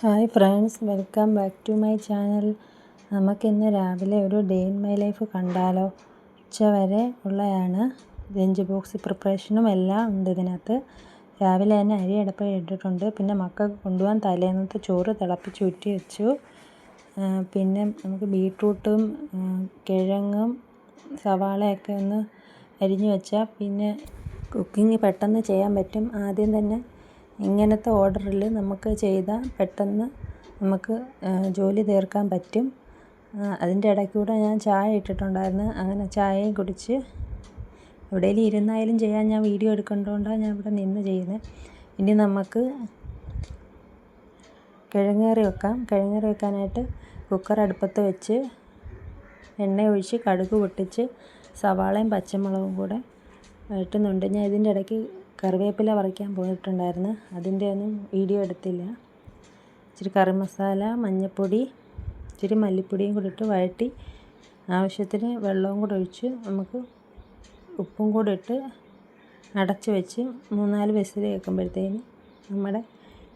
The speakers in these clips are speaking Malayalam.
Hi friends welcome back to my channel. നമുക്കിന്ന് രാവിലെ ഒരു ഡേ ഇൻ മൈ ലൈഫ് കണ്ടാലോ? ഉച്ചവരെ ഉള്ളതാണ് ലഞ്ച് ബോക്സ് പ്രിപ്പറേഷനും എല്ലാം ഉണ്ട് ഇതിനകത്ത്. രാവിലെ തന്നെ അരി അടുപ്പിൽ ഇട്ടിട്ടുണ്ട്. പിന്നെ മക്കൾക്ക് കൊണ്ടുപോകാൻ തലേന്നത്തെ ചോറ് തിളപ്പിച്ച് ഉറ്റി വെച്ചു. പിന്നെ നമുക്ക് ബീട്രൂട്ടും കിഴങ്ങും സവാളയൊക്കെ ഒന്ന് അരിഞ്ഞു വെച്ചാൽ പിന്നെ കുക്കിംഗ് പെട്ടെന്ന് ചെയ്യാൻ പറ്റും. ആദ്യം തന്നെ ഇങ്ങനത്തെ ഓർഡറിൽ നമുക്ക് ചെയ്താൽ പെട്ടെന്ന് നമുക്ക് ജോലി തീർക്കാൻ പറ്റും. അതിന്റെ ഇടയ്ക്കൂടെ ഞാൻ ചായ ഇട്ടിട്ടുണ്ടായിരുന്നു. അങ്ങനെ ചായയും കുടിച്ച് എവിടെയെങ്കിലും ഇരുന്നായാലും ചെയ്യാൻ ഞാൻ വീഡിയോ എടുക്കേണ്ടതുകൊണ്ടാണ് ഞാൻ ഇവിടെ നിന്ന് ചെയ്യുന്നത്. ഇനി നമുക്ക് കിഴങ്ങ് കറി വെക്കാം. കിഴങ്ങ് കറി വെക്കാനായിട്ട് കുക്കർ അടുപ്പത്ത് വെച്ച് എണ്ണ ഒഴിച്ച് കടുക് പൊട്ടിച്ച് സവാളയും പച്ചമുളകും കൂടെ വഴറ്റുന്നുണ്ട് ഞാൻ ഇതിന്റെ ഇടയ്ക്ക് കറിവേപ്പില പറിക്കാൻ പോയിട്ടുണ്ടായിരുന്നു. അതിന്റെ ഒന്നും വീഡിയോ എടുത്തില്ല. ഇച്ചിരി കറി മസാല മഞ്ഞൾപ്പൊടി ഇച്ചിരി മല്ലിപ്പൊടിയും കൂടി ഇട്ട് വഴറ്റി ആവശ്യത്തിന് വെള്ളവും കൂടെ ഒഴിച്ച് നമുക്ക് ഉപ്പും കൂടെ ഇട്ട് അടച്ച് വെച്ച് മൂന്നാൽ വിസിൽ കേൾക്കുമ്പോഴത്തേന് നമ്മുടെ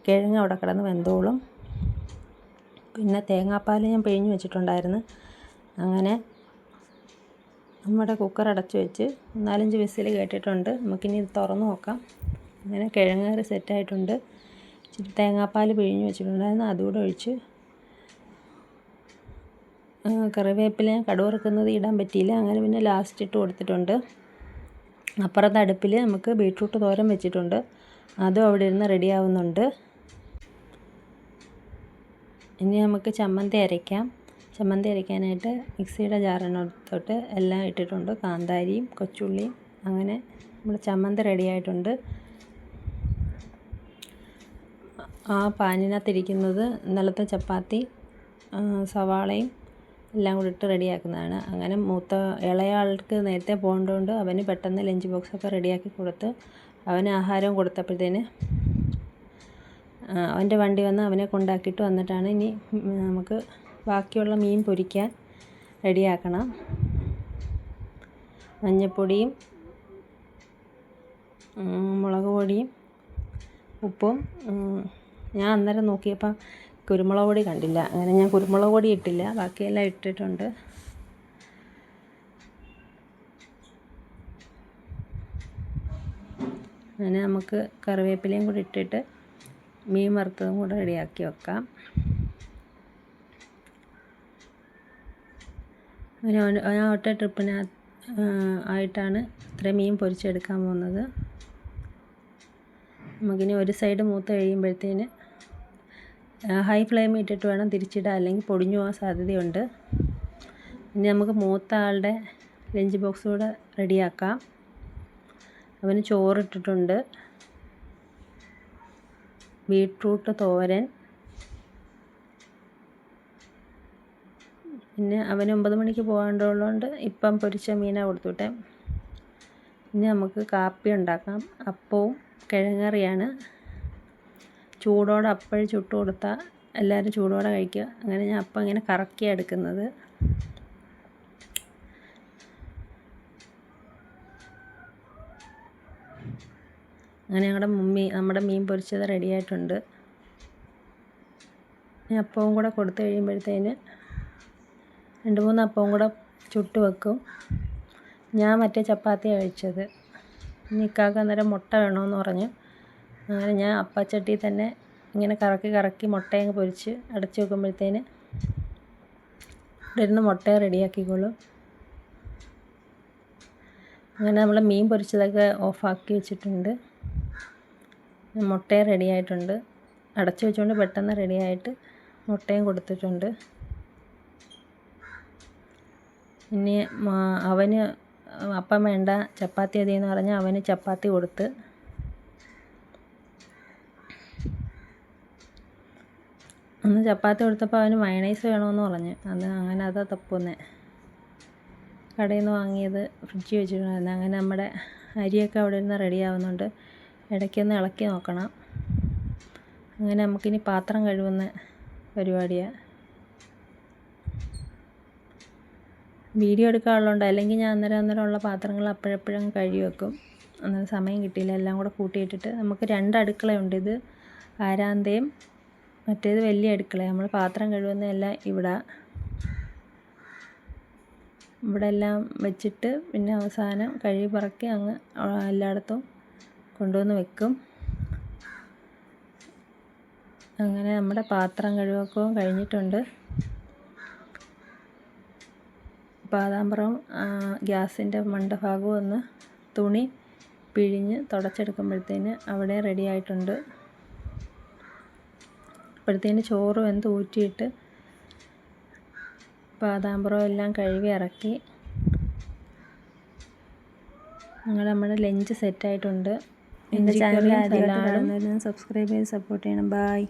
കിഴങ്ങ് അവിടെ കിടന്ന് വെന്തോളും. പിന്നെ തേങ്ങാപ്പാൽ ഞാൻ പിഴിഞ്ഞ് വെച്ചിട്ടുണ്ടായിരുന്നു. അങ്ങനെ നമ്മുടെ കുക്കർ അടച്ചു വെച്ച് നാലഞ്ച് വിസിൽ കേട്ടിട്ടുണ്ട്. നമുക്കിനി ഇത് തുറന്ന് നോക്കാം. അങ്ങനെ കിഴങ്ങ് കറി സെറ്റായിട്ടുണ്ട് ഇച്ചിരി തേങ്ങാപ്പാൽ പിഴിഞ്ഞ് വെച്ചിട്ടുണ്ടായിരുന്നു അതുകൂടെ ഒഴിച്ച് കറിവേപ്പില കടുവറുക്കുന്നത് ഇടാൻ പറ്റിയില്ല. അങ്ങനെ പിന്നെ ലാസ്റ്റ് ഇട്ട് കൊടുത്തിട്ടുണ്ട്. അപ്പുറത്തെ അടുപ്പിൽ നമുക്ക് ബീട്രൂട്ട് തോരൻ വെച്ചിട്ടുണ്ട്. അതും അവിടെ ഇരുന്ന് റെഡി ആവുന്നുണ്ട്. ഇനി നമുക്ക് ചമ്മന്തി അരയ്ക്കാം. ചമ്മന്തി അരയ്ക്കാനായിട്ട് മിക്സിയുടെ ജാറിനകത്തോട്ട് എല്ലാം ഇട്ടിട്ടുണ്ട്. കാന്താരിയും കൊച്ചുള്ളിയും അങ്ങനെ നമ്മൾ ചമ്മന്തി റെഡിയായിട്ടുണ്ട് ആ പാനിനകത്തിരിക്കുന്നത് ഇന്നലത്തെ ചപ്പാത്തി സവാളയും എല്ലാം കൂടി ഇട്ട് റെഡിയാക്കുന്നതാണ് അങ്ങനെ മൂത്ത ഇളയാൾക്ക് നേരത്തെ പോകേണ്ടതുകൊണ്ട് അവന് പെട്ടെന്ന് ലഞ്ച് ബോക്സൊക്കെ റെഡിയാക്കി കൊടുത്ത് അവന് ആഹാരം കൊടുത്തപ്പോഴത്തേന് അവന്റെ വണ്ടി വന്ന് അവനെ കൊണ്ടാക്കിയിട്ട് വന്നിട്ടാണ് ഇനി നമുക്ക് ബാക്കിയുള്ള മീൻ പൊരിക്കാൻ റെഡിയാക്കണം. മഞ്ഞൾപ്പൊടിയും മുളക് പൊടിയും ഉപ്പും ഞാൻ അന്നേരം നോക്കിയപ്പോൾ കുരുമുളക് പൊടി കണ്ടില്ല. അങ്ങനെ ഞാൻ കുരുമുളക് പൊടി ഇട്ടില്ല. ബാക്കിയെല്ലാം ഇട്ടിട്ടുണ്ട്. അങ്ങനെ നമുക്ക് കറിവേപ്പിലയും കൂടി ഇട്ടിട്ട് മീൻ വറുത്തതും കൂടെ റെഡിയാക്കി വെക്കാം. ഒറ്റ ട്രിപ്പിന് ആയിട്ടാണ് ഇത്രയും മീൻ പൊരിച്ചെടുക്കാൻ പോകുന്നത്. നമുക്കിനി ഒരു സൈഡ് മൂത്ത് കഴിയുമ്പോഴത്തേന് ഹൈ ഫ്ലെയിം ഇട്ടിട്ട് വേണം തിരിച്ചിടാൻ അല്ലെങ്കിൽ പൊടിഞ്ഞു പോകാൻ സാധ്യതയുണ്ട്. ഇനി നമുക്ക് മൂത്ത ആളുടെ ലഞ്ച് ബോക്സ് കൂടെ റെഡിയാക്കാം. അവന് ചോറിട്ടിട്ടുണ്ട്. ബീട്രൂട്ട് തോരൻ. പിന്നെ അവന് ഒമ്പത് മണിക്ക് പോകേണ്ടതുകൊണ്ട് ഇപ്പം പൊരിച്ച മീനാണ് കൊടുത്തുവിട്ടെ. ഇനി നമുക്ക് കാപ്പി ഉണ്ടാക്കാം. അപ്പവും കിഴങ്ങറിയാണ്. ചൂടോടെ അപ്പം ചുട്ട് കൊടുത്താൽ എല്ലാവരും ചൂടോടെ കഴിക്കുക. അങ്ങനെ ഞാൻ അപ്പം ഇങ്ങനെ കറക്കിയാണ് എടുക്കുന്നത്. അങ്ങനെ ഞങ്ങളുടെ മമ്മി നമ്മുടെ മീൻ പൊരിച്ചത് റെഡിയായിട്ടുണ്ട് ആയിട്ടുണ്ട്. അപ്പവും കൂടെ കൊടുത്തു കഴിയുമ്പോഴത്തേന് രണ്ട് മൂന്ന് അപ്പവും കൂടെ ചുട്ട് വെക്കും. ഞാൻ മറ്റേ ചപ്പാത്തി കഴിച്ചത്. നിക്കാക്ക് അന്നേരം മുട്ട വേണമെന്ന് പറഞ്ഞു. അങ്ങനെ ഞാൻ അപ്പച്ചട്ടി തന്നെ ഇങ്ങനെ കറക്കി കറക്കി മുട്ടയങ്ങ് പൊരിച്ച് അടച്ചു വെക്കുമ്പോഴത്തേന് ഇവിടെ ഇരുന്ന് മുട്ട റെഡിയാക്കിക്കോളും. അങ്ങനെ നമ്മൾ മീൻ പൊരിച്ചതൊക്കെ ഓഫാക്കി വെച്ചിട്ടുണ്ട്. മുട്ടയും റെഡിയായിട്ടുണ്ട്. അടച്ചു വെച്ചുകൊണ്ട് പെട്ടെന്ന് റെഡി ആയിട്ട് മുട്ടയും കൊടുത്തിട്ടുണ്ട്. ഇനി അവന് അപ്പം വേണ്ട ചപ്പാത്തി മതിയെന്ന് പറഞ്ഞാൽ അവന് ചപ്പാത്തി കൊടുത്ത്. അന്ന് ചപ്പാത്തി കൊടുത്തപ്പോൾ അവന് മയണൈസ് വേണമെന്ന് പറഞ്ഞ്. അത് അങ്ങനെ അതാ തപ്പുന്നേ. കടയിൽ നിന്ന് വാങ്ങിയത് ഫ്രിഡ്ജിൽ വെച്ചിട്ടുണ്ടായിരുന്നു. അങ്ങനെ നമ്മുടെ അരിയൊക്കെ അവിടെ നിന്ന് റെഡി ആവുന്നുണ്ട്. ഇടയ്ക്കൊന്ന് ഇളക്കി നോക്കണം. അങ്ങനെ നമുക്കിനി പാത്രം കഴുകുന്ന പരിപാടിയാണ് വീഡിയോ എടുക്കാറുള്ളതുകൊണ്ട് അല്ലെങ്കിൽ ഞാൻ അന്നേരം അന്നേരം ഉള്ള പാത്രങ്ങൾ അപ്പോഴപ്പോഴും കഴുകി വെക്കും അന്നേരം സമയം കിട്ടിയില്ല. എല്ലാം കൂടെ കൂട്ടിയിട്ടിട്ട് നമുക്ക് രണ്ട് അടുക്കളയുണ്ട് ഇത് ആരാന്തയും മറ്റേത് വലിയ അടുക്കള നമ്മൾ പാത്രം കഴുകുന്നതെല്ലാം ഇവിടെ. ഇവിടെ എല്ലാം വെച്ചിട്ട് പിന്നെ അവസാനം കഴുകി പറക്കി അങ്ങ് എല്ലായിടത്തും കൊണ്ടുവന്ന് വെക്കും. അങ്ങനെ നമ്മുടെ പാത്രം കഴുകക്കവും കഴിഞ്ഞിട്ടുണ്ട്. പാതാമ്പറവും ഗ്യാസിന്റെ മണ്ടഭാഗവും ഒന്ന് തുണി പിഴിഞ്ഞ് തുടച്ചെടുക്കുമ്പോഴത്തേന് അവിടെ റെഡി ആയിട്ടുണ്ട്. അപ്പോഴത്തേന് ചോറ് വെന്ത് ഊറ്റിയിട്ട് പാതാമ്പറം എല്ലാം കഴുകി ഇറക്കി. ഞങ്ങൾ നമ്മുടെ ലഞ്ച് സെറ്റായിട്ടുണ്ട് എന്റെ ചാനൽ ആദ്യം സബ്സ്ക്രൈബ് ചെയ്ത് സപ്പോർട്ട് ചെയ്യണം. ബായ്